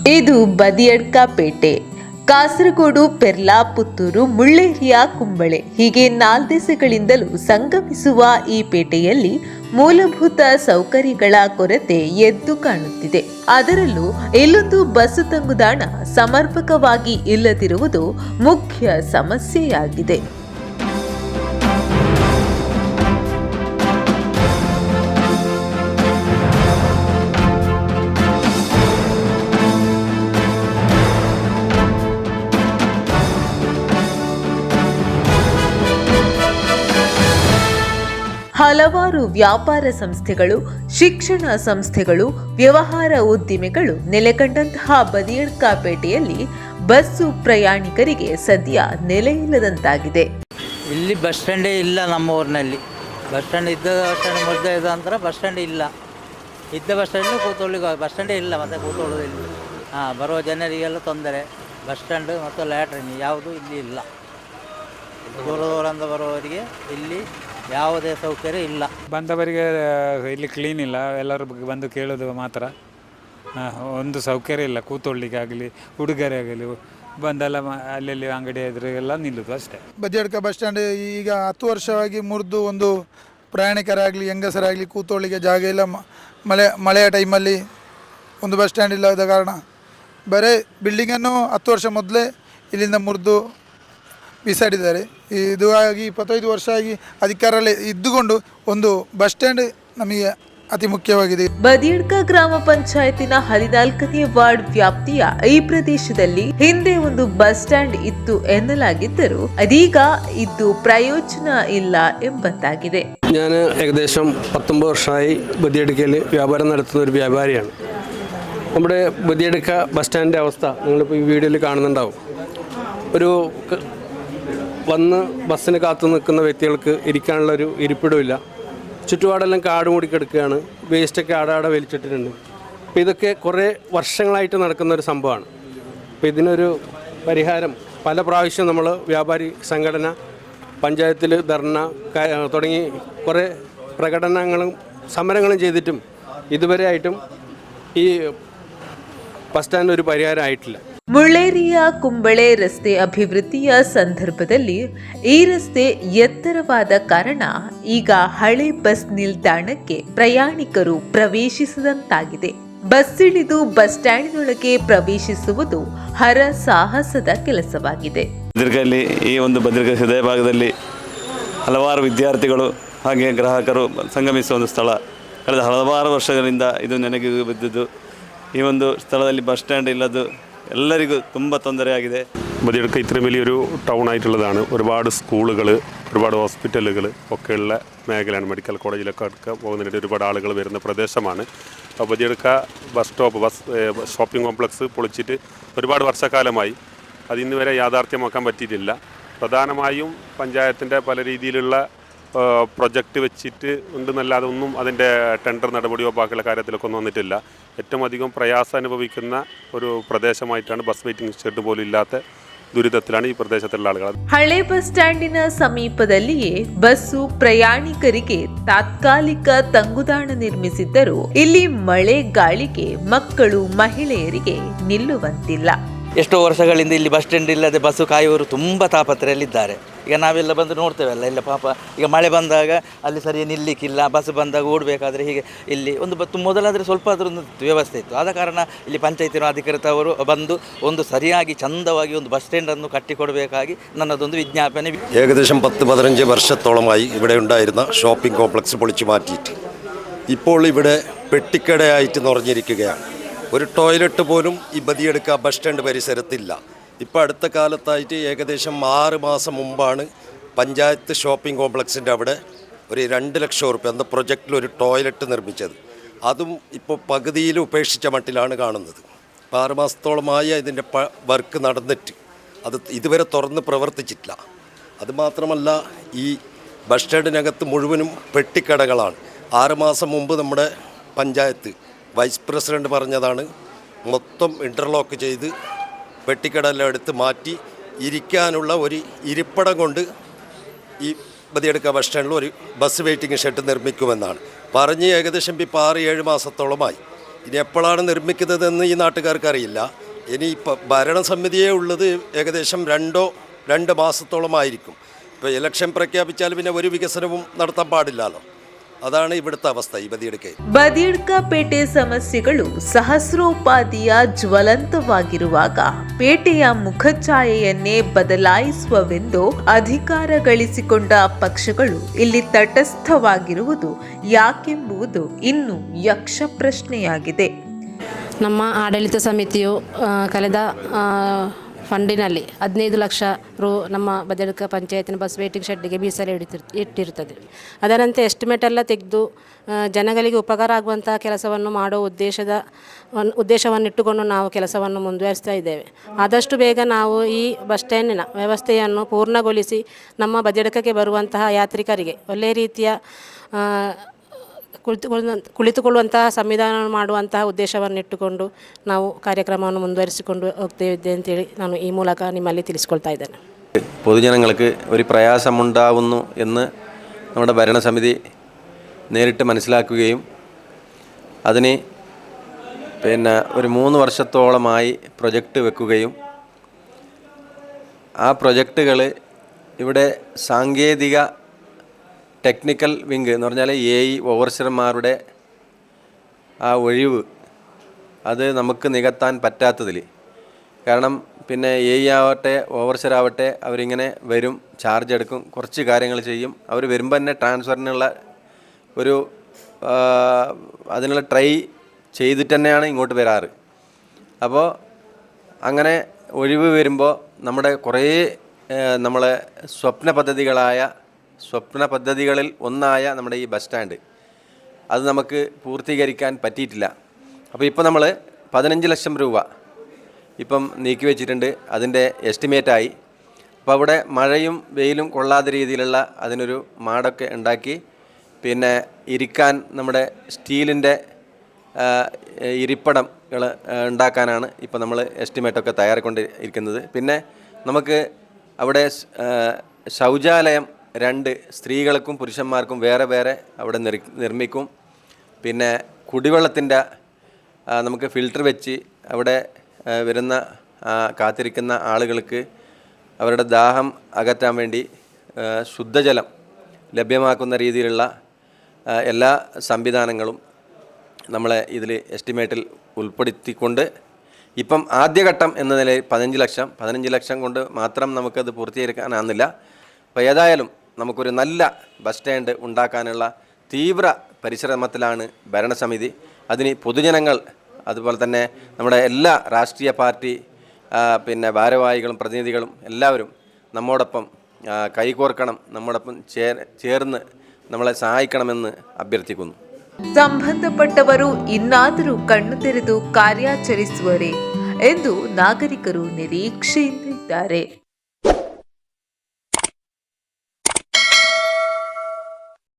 ಇದು ಬದಿಯಡ್ಕ ಪೇಟೆ. ಕಾಸರಗೋಡು ಪೆರ್ಲಾ ಪುತ್ತೂರು ಮುಳ್ಳೇರಿಯ ಕುಂಬಳೆ. ಹೀಗೆ ನಾಲ್ದೆಸೆಗಳಿಂದಲೂ ಸಂಗಮಿಸುವ ಈ ಪೇಟೆಯಲ್ಲಿ ಮೂಲಭೂತ ಸೌಕರ್ಯಗಳ ಕೊರತೆ ಎದ್ದು ಕಾಣುತ್ತಿದೆ. ಅದರಲ್ಲೂ ಇಲ್ಲೊಂದು ಬಸ್ಸು ತಂಗುದಾಣ ಸಮರ್ಪಕವಾಗಿ ಇಲ್ಲದಿರುವುದು ಮುಖ್ಯ ಸಮಸ್ಯೆಯಾಗಿದೆ. ಹಲವಾರು ವ್ಯಾಪಾರ ಸಂಸ್ಥೆಗಳು, ಶಿಕ್ಷಣ ಸಂಸ್ಥೆಗಳು, ವ್ಯವಹಾರ ಉದ್ದಿಮೆಗಳು ನೆಲೆಕಂಡಂತಹ ಬದಿಯಡ್ಕಾಪೇಟೆಯಲ್ಲಿ ಬಸ್ಸು ಪ್ರಯಾಣಿಕರಿಗೆ ಸದ್ಯ ನೆಲೆಯಿಲ್ಲದಂತಾಗಿದೆ ಇಲ್ಲಿ ಬಸ್ ಸ್ಟ್ಯಾಂಡೇ ಇಲ್ಲ ನಮ್ಮ ಊರಿನಲ್ಲಿ ಬಸ್ ಸ್ಟ್ಯಾಂಡ್ ಇದ್ದ ಬಸ್ ಸ್ಟ್ಯಾಂಡ್ ಮೊದಲೇ ಇದೆ ಅಂದ್ರೆ ಬಸ್ ಸ್ಟ್ಯಾಂಡ್ ಇಲ್ಲ. ಇದ್ದ ಬಸ್ ಸ್ಟ್ಯಾಂಡ್ ಕೂತ್ಕೊಳ್ಳಿಕ್ಕೆ ಬಸ್ ಸ್ಟ್ಯಾಂಡೇ ಇಲ್ಲ ಮತ್ತೆ ಕೂತ್ಕೊಳ್ಳೋದಿಲ್ಲ ಹಾಂ ಬರೋ ಜನರಿಗೆಲ್ಲ ತೊಂದರೆ. ಬಸ್ ಸ್ಟ್ಯಾಂಡ್ ಮತ್ತು ಲ್ಯಾಟ್ರಿನ್ ಯಾವುದು ಇಲ್ಲಿ ಇಲ್ಲ. ದೂರ ದೂರಿಂದ ಬರುವವರಿಗೆ ಇಲ್ಲಿ ಯಾವುದೇ ಸೌಕರ್ಯ ಇಲ್ಲ. ಬಂದವರಿಗೆ ಇಲ್ಲಿ ಕ್ಲೀನ್ ಇಲ್ಲ. ಎಲ್ಲರೂ ಬಂದು ಕೇಳೋದು ಮಾತ್ರ. ಒಂದು ಸೌಕರ್ಯ ಇಲ್ಲ. ಕೂತ್ಕೊಳ್ಳಿಕ್ಕಾಗಲಿ ಹುಡುಗರಾಗಲಿ ಬಂದೆಲ್ಲ ಮ- ಅಲ್ಲಲ್ಲಿ ಅಂಗಡಿ ಎಲ್ಲ ನಿಲ್ಲುದು ಅಷ್ಟೇ. ಬದಿಯಡ್ಕ ಬಸ್ ಸ್ಟ್ಯಾಂಡ್ ಈಗ ಹತ್ತು ವರ್ಷವಾಗಿ ಮುರಿದು ಒಂದು ಪ್ರಯಾಣಿಕರಾಗಲಿ ಹೆಂಗಸರಾಗಲಿ ಕೂತೊಳ್ಳಿಗೆ ಜಾಗ ಇಲ್ಲ. ಮ- ಮಳೆ ಮಳೆಯ ಟೈಮಲ್ಲಿ ಒಂದು ಬಸ್ ಸ್ಟ್ಯಾಂಡ್ ಇಲ್ಲದ ಕಾರಣ. ಬರೀ ಬಿಲ್ಡಿಂಗನ್ನು ಹತ್ತು ವರ್ಷ ಮೊದಲೇ ಇಲ್ಲಿಂದ ಮುರಿದು ಬಿಸಾಡಿದ್ದಾರೆ ಇದು ಆಗಿ ಇಪ್ಪತ್ತೈದು ವರ್ಷ ಆಗಿ ಅಧಿಕಾರದಲ್ಲಿ ಇದ್ದುಕೊಂಡು ಒಂದು ಬಸ್ ಸ್ಟ್ಯಾಂಡ್ ನಮಗೆ ಅತಿ ಮುಖ್ಯವಾಗಿದೆ ಬದಿಯಡ್ಕ ಗ್ರಾಮ ಪಂಚಾಯತಿನ ಹದಿನಾಲ್ಕನೇ ವಾರ್ಡ್ ವ್ಯಾಪ್ತಿಯ ಈ ಪ್ರದೇಶದಲ್ಲಿ ಹಿಂದೆ ಒಂದು ಬಸ್ ಸ್ಟ್ಯಾಂಡ್ ಇತ್ತು ಎನ್ನಲಾಗಿದ್ದರೂ ಅದೀಗ ಇದ್ದು പ്രയോജന ಇಲ್ಲ ಎಂಬಂತಾಗಿದೆ ഞാൻ ഏകദേശം പത്തൊമ്പത് വർഷമായി ബദിയടുക്കയിൽ വ്യാപാരം നടത്തുന്ന ഒരു വ്യാപാരിയാണ് നമ്മുടെ ബദിയടുക്ക ബസ് സ്റ്റാൻഡിൻ്റെ അവസ്ഥ നിങ്ങളിപ്പോൾ ഈ വീഡിയോയിൽ കാണുന്നുണ്ടാവും ഒരു ക- വന്ന് ബസ്സിന് കാത്തു നിൽക്കുന്ന വ്യക്തികൾക്ക് ഇരിക്കാനുള്ള ഒരു ഇരിപ്പിടമില്ല ചുറ്റുപാടെല്ലാം കാട് മൂടി കിടക്കുകയാണ്. വേസ്റ്റൊക്കെ ആടാടെ വലിച്ചിട്ടിട്ടുണ്ട്. അപ്പോൾ ഇതൊക്കെ കുറേ വർഷങ്ങളായിട്ട് നടക്കുന്ന ഒരു സംഭവമാണ്. അപ്പോൾ ഇതിനൊരു പരിഹാരം പല പ്രാവശ്യം നമ്മൾ വ്യാപാരി സംഘടന പഞ്ചായത്തിൽ ധർണ തുടങ്ങി കുറേ പ്രകടനങ്ങളും സമരങ്ങളും ചെയ്തിട്ടും ഇതുവരെ ആയിട്ടും ഈ ബസ് സ്റ്റാൻഡ് ഒരു പരിഹാരമായിട്ടില്ല ಮುಳ್ಳೇರಿಯ ಕುಂಬಳೆ ರಸ್ತೆ ಅಭಿವೃದ್ಧಿಯ ಸಂದರ್ಭದಲ್ಲಿ ಈ ರಸ್ತೆ ಎತ್ತರವಾದ ಕಾರಣ ಈಗ ಹಳೆ ಬಸ್ ನಿಲ್ದಾಣಕ್ಕೆ ಪ್ರಯಾಣಿಕರು ಪ್ರವೇಶಿಸದಂತಾಗಿದೆ. ಬಸ್ ಇಳಿದು ಬಸ್ ಸ್ಟ್ಯಾಂಡಿನೊಳಗೆ ಪ್ರವೇಶಿಸುವುದು ಹರ ಸಾಹಸದ ಕೆಲಸವಾಗಿದೆ. ಬದ್ರಿಕೆಯಲ್ಲಿ ಈ ಒಂದು ಬದ್ರಿಕೆ ಹೃದಯ ಭಾಗದಲ್ಲಿ ಹಲವಾರು ವಿದ್ಯಾರ್ಥಿಗಳು ಹಾಗೆ ಗ್ರಾಹಕರು ಸಂಗಮಿಸುವ ಒಂದು ಸ್ಥಳ. ಕಳೆದ ಹಲವಾರು ವರ್ಷಗಳಿಂದ ಇದು ನೆನಗಿ ಬಿದ್ದಿದ್ದು. ಈ ಒಂದು ಸ್ಥಳದಲ್ಲಿ ಬಸ್ ಸ್ಟ್ಯಾಂಡ್ ಇಲ್ಲದು ಎಲ್ಲರಿಗೂ ತುಂಬ ತೊಂದರೆಯಾಗಿದೆ ബദിയടുക്ക ഇത്രയും വലിയൊരു ടൗൺ ആയിട്ടുള്ളതാണ് ഒരുപാട് സ്കൂളുകൾ ഒരുപാട് ഹോസ്പിറ്റലുകൾ ഒക്കെയുള്ള മേഖലയാണ് മെഡിക്കൽ കോളേജിലൊക്കെ ഒക്കെ പോകുന്നതിനായിട്ട് ഒരുപാട് ആളുകൾ വരുന്ന പ്രദേശമാണ് അപ്പോൾ ബദിയടുക്ക ബസ് സ്റ്റോപ്പ് ബസ് ഏഹ്, ഷോപ്പിംഗ് കോംപ്ലക്സ് പൊളിച്ചിട്ട് ഒരുപാട് വർഷക്കാലമായി അത് ഇന്ന് വരെ യാഥാർത്ഥ്യമാക്കാൻ പറ്റിയിട്ടില്ല പ്രധാനമായും പഞ്ചായത്തിൻ്റെ പല രീതിയിലുള്ള ഏഹ്, പ്രൊജക്റ്റ് വെച്ചിട്ട് ഉണ്ടെന്നല്ലാതെ ഒന്നും അതിൻ്റെ ടെൻഡർ നടപടിയോ ബാക്കിയുള്ള കാര്യത്തിലൊക്കെ ഒന്നും വന്നിട്ടില്ല ഏറ്റവും അധികം പ്രയാസം അനുഭവിക്കുന്ന ഒരു പ്രദേശമായിട്ടാണ് ബസ് വെയിറ്റിംഗ് ഷെഡ് പോലും ഇല്ലാത്ത ദുരിതത്തിലാണ് ഈ പ്രദേശത്തുള്ള ആളുകൾ ಹಳೆ ಬಸ್ ಸ್ಟ್ಯಾಂಡಿನ ಸಮೀಪದಲ್ಲಿಯೇ ಬಸ್ಸು ಪ್ರಯಾಣಿಕರಿಗೆ ತಾತ್ಕಾಲಿಕ ತಂಗುದಾಣ ನಿರ್ಮಿಸಿದ್ದರೂ ಇಲ್ಲಿ ಮಳೆ ಗಾಳಿಗೆ ಮಕ್ಕಳು ಮಹಿಳೆಯರಿಗೆ ನಿಲ್ಲುವಂತಿಲ್ಲ ಎಷ್ಟೋ ವರ್ಷಗಳಿಂದ ಇಲ್ಲಿ ಬಸ್ ಸ್ಟ್ಯಾಂಡ್ ಇಲ್ಲದೆ ಬಸ್ಸು ಕಾಯುವವರು ತುಂಬ ತಾಪತ್ರೆಯಲ್ಲಿದ್ದಾರೆ ಈಗ ನಾವೆಲ್ಲ ಬಂದು ನೋಡ್ತೇವಲ್ಲ ಇಲ್ಲ ಪಾಪ ಈಗ ಮಳೆ ಬಂದಾಗ ಅಲ್ಲಿ ಸರಿ ನಿಲ್ಲಿಕ್ಕಿಲ್ಲ ಬಸ್ ಬಂದಾಗ ಓಡಬೇಕಾದ್ರೆ ಹೀಗೆ ಇಲ್ಲಿ ಒಂದು ಬತ್ತು ಮೊದಲಾದರೆ ಸ್ವಲ್ಪ ಅದರ ಒಂದು ವ್ಯವಸ್ಥೆ ಇತ್ತು ಆದ ಕಾರಣ ಇಲ್ಲಿ ಪಂಚಾಯತಿನ ಅಧಿಕೃತವರು ಬಂದು ಒಂದು ಸರಿಯಾಗಿ ಚಂದವಾಗಿ ಒಂದು ಬಸ್ ಸ್ಟ್ಯಾಂಡನ್ನು ಕಟ್ಟಿಕೊಡಬೇಕಾಗಿ ನನ್ನದೊಂದು ವಿಜ್ಞಾಪನೆ ഏകദേശം പത്ത് പതിനഞ്ച് വർഷത്തോളമായി ഇവിടെ ഉണ്ടായിരുന്ന ഷോപ്പിംഗ് കോംപ്ലക്സ് പൊളിച്ചു മാറ്റിയിട്ട് ഇപ്പോൾ ഇവിടെ പെട്ടിക്കടയായിട്ട് നിറഞ്ഞിരിക്കുകയാണ് ഒരു ടോയ്ലറ്റ് പോലും ഈ ബദിയെടുക്ക ബസ് സ്റ്റാൻഡ് പരിസരത്തില്ല ഇപ്പോൾ അടുത്ത കാലത്തായിട്ട് ഏകദേശം ആറ് മാസം മുമ്പാണ് പഞ്ചായത്ത് ഷോപ്പിംഗ് കോംപ്ലക്സിന്റെ അവിടെ ഒരു രണ്ട് ലക്ഷം റുപ്യ എന്ന പ്രൊജക്റ്റിൽ ഒരു ടോയ്ലറ്റ് നിർമ്മിച്ചത്. അതും ഇപ്പോൾ പകുതിയിൽ ഉപേക്ഷിച്ച മട്ടിലാണ് കാണുന്നത്. ഇപ്പോൾ ആറ് മാസത്തോളമായി ഇതിന്റെ വർക്ക് നടന്നിട്ട് അത് ഇതുവരെ തുറന്ന് പ്രവർത്തിച്ചിട്ടില്ല. അതുമാത്രമല്ല ഈ ബസ് സ്റ്റാൻഡിനകത്ത് മുഴുവനും പെട്ടിക്കടകളാണ്. ആറുമാസം മുമ്പ് നമ്മുടെ പഞ്ചായത്ത് വൈസ് പ്രസിഡന്റ് പറഞ്ഞതാണ് മൊത്തം ഇന്റർലോക്ക് ചെയ്ത് പെട്ടിക്കടലെല്ലാം എടുത്ത് മാറ്റി ഇരിക്കാനുള്ള ഒരു ഇരിപ്പടം കൊണ്ട് ഈ ബദിയെടുക്ക ബസ് സ്റ്റാൻഡിൽ ഒരു ബസ് വെയിറ്റിംഗ് ഷെഡ് നിർമ്മിക്കുമെന്നാണ്. പറഞ്ഞ് ഏകദേശം ഇപ്പോൾ ആറ് ഏഴ് മാസത്തോളമായി. ഇനി എപ്പോഴാണ് നിർമ്മിക്കുന്നതെന്ന് ഈ നാട്ടുകാർക്ക് അറിയില്ല ഇനി ഇപ്പോൾ ഭരണസമിതിയെ ഉള്ളത് ഏകദേശം രണ്ടോ രണ്ട് മാസത്തോളമായിരിക്കും. ഇപ്പോൾ ഇലക്ഷൻ പ്രഖ്യാപിച്ചാൽ പിന്നെ ഒരു വികസനവും നടത്താൻ പാടില്ലല്ലോ. അതാണ് ഇവിടുത്തെ അവസ്ഥ ഈ ബദിയെടുക്കയിൽ ಬದಿಯಡ್ಕ ಪೇಟೆ ಸಮಸ್ಯೆಗಳು ಸಹಸ್ರೋಪಾದಿಯ ಜ್ವಲಂತವಾಗಿರುವಾಗ ಪೇಟೆಯ ಮುಖಛಾಯೆಯನ್ನೇ ಬದಲಾಯಿಸುವವೆಂದು ಅಧಿಕಾರ ಗಳಿಸಿಕೊಂಡ ಪಕ್ಷಗಳು ಇಲ್ಲಿ ತಟಸ್ಥವಾಗಿರುವುದು ಯಾಕೆಂಬುದು ಇನ್ನು ಯಕ್ಷ ಪ್ರಶ್ನೆಯಾಗಿದೆ ನಮ್ಮ ಆಡಳಿತ ಸಮಿತಿಯು ಆ, ಕಳೆದ ಆ, ಫಂಡಿನಲ್ಲಿ ಹದಿನೈದು ಲಕ್ಷ ರು ನಮ್ಮ ಬದಲಿಕ ಪಂಚಾಯತಿನ ಬಸ್ ವೇಟಿಂಗ್ ಶೆಡ್ಡಿಗೆ ಮೀಸಲು ಇಡ್ತಿರ್ ಇಟ್ಟಿರ್ತದೆ. ಅದರಂತೆ ಎಸ್ಟಿಮೇಟ್ ಎಲ್ಲ ತೆಗೆದು ಜನಗಳಿಗೆ ಉಪಕಾರ ಆಗುವಂತಹ ಕೆಲಸವನ್ನು ಮಾಡೋ ಉದ್ದೇಶದ ಉದ್ದೇಶವನ್ನು ಉದ್ದೇಶವನ್ನಿಟ್ಟುಕೊಂಡು ನಾವು ಕೆಲಸವನ್ನು ಮುಂದುವರಿಸ್ತಾ ಇದ್ದೇವೆ. ಆದಷ್ಟು ಬೇಗ ನಾವು ಈ ಬಸ್ ಸ್ಟ್ಯಾಂಡಿನ ವ್ಯವಸ್ಥೆಯನ್ನು ಪೂರ್ಣಗೊಳಿಸಿ ನಮ್ಮ ಬಜಡಕಕ್ಕೆ ಬರುವಂತಹ ಯಾತ್ರಿಕರಿಗೆ ಒಳ್ಳೆಯ ರೀತಿಯ ಆ, ಕುಳಿತುಕೊಳ್ಳುವ ಕುಳಿತುಕೊಳ್ಳುವಂತಹ ಸಂವಿಧಾನ ಮಾಡುವಂತಹ ಉದ್ದೇಶವನ್ನಿಟ್ಟುಕೊಂಡು ನಾವು ಕಾರ್ಯಕ್ರಮವನ್ನು ಮುಂದುವರಿಸಿಕೊಂಡು ಹೋಗ್ತೇವೆ ಅಂತೇಳಿ ನಾನು ಈ ಮೂಲಕ ನಿಮ್ಮಲ್ಲಿ ತಿಳಿಸ್ಕೊಳ್ತಾ ಇದ್ದೇನೆ പൊതുജനങ്ങൾക്ക് ഒരു പ്രയാസമുണ്ടാവുന്നു എന്ന് നമ്മുടെ ഭരണസമിതി നേരിട്ട് മനസ്സിലാക്കുകയും അതിന് പിന്നെ ഒരു മൂന്ന് വർഷത്തോളമായി പ്രൊജക്റ്റ് വെക്കുകയും ആ പ്രൊജക്റ്റുകൾ ഇവിടെ സാങ്കേതിക ടെക്നിക്കൽ വിങ് എന്ന് പറഞ്ഞാൽ എ ഇ ഓവർസർമാരുടെ ആ ഒഴിവ് അത് നമുക്ക് നികത്താൻ പറ്റാത്തതിൽ കാരണം പിന്നെ എ ഇ ആവട്ടെ ഓവർസറാവട്ടെ അവരിങ്ങനെ വരും ചാർജ് എടുക്കും കുറച്ച് കാര്യങ്ങൾ ചെയ്യും. അവർ വരുമ്പോൾ തന്നെ ട്രാൻസ്ഫറിനുള്ള ഒരു അതിനുള്ള ട്രൈ ചെയ്തിട്ട് തന്നെയാണ് ഇങ്ങോട്ട് വരാറ്. അപ്പോൾ അങ്ങനെ ഒഴിവ് വരുമ്പോൾ നമ്മുടെ കുറേ നമ്മളെ സ്വപ്ന പദ്ധതികളായ സ്വപ്ന പദ്ധതികളിൽ ഒന്നായ നമ്മുടെ ഈ ബസ് സ്റ്റാൻഡ്. അത് നമുക്ക് പൂർത്തീകരിക്കാൻ പറ്റിയിട്ടില്ല. അപ്പോൾ ഇപ്പോൾ നമ്മൾ പതിനഞ്ച് ലക്ഷം രൂപ ഇപ്പം നീക്കി വെച്ചിട്ടുണ്ട്. അതിന്റെ എസ്റ്റിമേറ്റായി അപ്പോൾ അവിടെ മഴയും വെയിലും കൊള്ളാത്ത രീതിയിലുള്ള അതിനൊരു മാടൊക്കെ ഉണ്ടാക്കി. പിന്നെ ഇരിക്കാൻ നമ്മുടെ സ്റ്റീലിന്റെ ഇരിപ്പടങ്ങൾ ഉണ്ടാക്കാനാണ് ഇപ്പോൾ നമ്മൾ എസ്റ്റിമേറ്റൊക്കെ തയ്യാറിക്കൊണ്ടിരിക്കുന്നത് പിന്നെ നമുക്ക് അവിടെ ശൗചാലയം രണ്ട് സ്ത്രീകൾക്കും പുരുഷന്മാർക്കും വേറെ വേറെ അവിടെ നിർ നിർമ്മിക്കും. പിന്നെ കുടിവെള്ളത്തിന്റെ നമുക്ക് ഫിൽട്ടർ വെച്ച് അവിടെ വരുന്ന കാത്തിരിക്കുന്ന ആളുകൾക്ക് അവരുടെ ദാഹം അകറ്റാൻ വേണ്ടി ശുദ്ധജലം ലഭ്യമാക്കുന്ന രീതിയിലുള്ള എല്ലാ സംവിധാനങ്ങളും നമ്മളെ ഇതിൽ എസ്റ്റിമേറ്റിൽ ഉൾപ്പെടുത്തിക്കൊണ്ട് ഇപ്പം ആദ്യഘട്ടം എന്ന നിലയിൽ പതിനഞ്ച് ലക്ഷം പതിനഞ്ച് ലക്ഷം കൊണ്ട് മാത്രം നമുക്കത് പൂർത്തീകരിക്കാനാകുന്നില്ല അപ്പോൾ ഏതായാലും നമുക്കൊരു നല്ല ബസ് സ്റ്റാൻഡ് ഉണ്ടാക്കാനുള്ള തീവ്ര പരിശ്രമത്തിലാണ് ഭരണസമിതി അതിന് പൊതുജനങ്ങൾ അതുപോലെ തന്നെ നമ്മുടെ എല്ലാ രാഷ്ട്രീയ പാർട്ടി ആ, പിന്നെ ഭാരവാഹികളും പ്രതിനിധികളും എല്ലാവരും നമ്മോടൊപ്പം ആ, കൈകോർക്കണം നമ്മോടൊപ്പം ചേർ ചേർന്ന് നമ്മളെ സഹായിക്കണമെന്ന് അഭ്യർത്ഥിക്കുന്നു ಸಂಬಂಧಪಟ್ಟವರು ಇನ್ನಾದರೂ ಕಣ್ಣು ತೆರೆದು ಕಾರ್ಯಾಚರಿಸುವರೇ ಎಂದು ನಾಗರಿಕರು ನಿರೀಕ್ಷೆಯಿಂದಿದ್ದಾರೆ